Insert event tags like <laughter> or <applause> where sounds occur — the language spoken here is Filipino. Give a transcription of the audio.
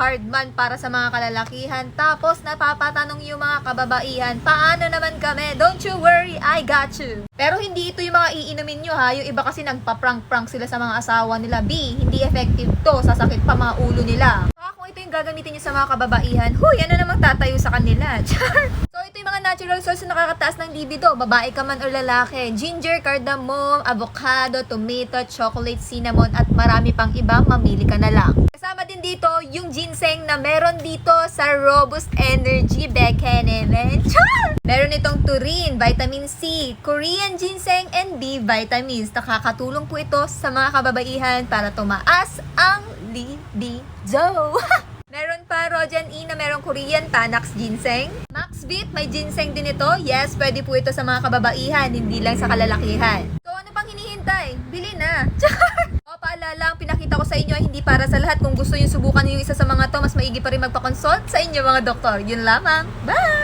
hard man para sa mga kalalakihan. Tapos napapatanong yung mga kababaihan, paano naman kami? Don't you worry, I got you. Pero hindi ito yung mga iinumin nyo ha. Yung iba kasi nagpa-prank-prank sila sa mga asawa nila. B, hindi effective to. Sasakit pa mga ulo nila. Saka kung ito yung gagamitin nyo sa mga kababaihan, huy, ano namang tatayo sa kanila? <laughs> Char! So ito yung mga natural source na nakakataas ng libido. Babae ka man o lalaki. Ginger, cardamom, avocado, tomato, chocolate, cinnamon, at marami pang iba. Mamili ka na lang. Kasama din dito yung ginseng na meron dito sa Robust Energy Bekenemen. Char! Meron itong turin, vitamin C, Korean ginseng, and B vitamins. Nakakatulong po ito sa mga kababaihan para tumaas ang libido. <laughs> Meron pa Rojan E na merong Korean Panax Ginseng. Beat, may ginseng din ito. Yes, pwede po ito sa mga kababaihan, hindi lang sa kalalakihan. So ano pang hinihintay? Bili na! <laughs> Char! O paalala, ang pinakita ko sa inyo ay hindi para sa lahat. Kung gusto nyo subukan yung isa sa mga to, mas maigi pa rin magpa-consult sa inyo mga doktor. Yun lamang. Bye!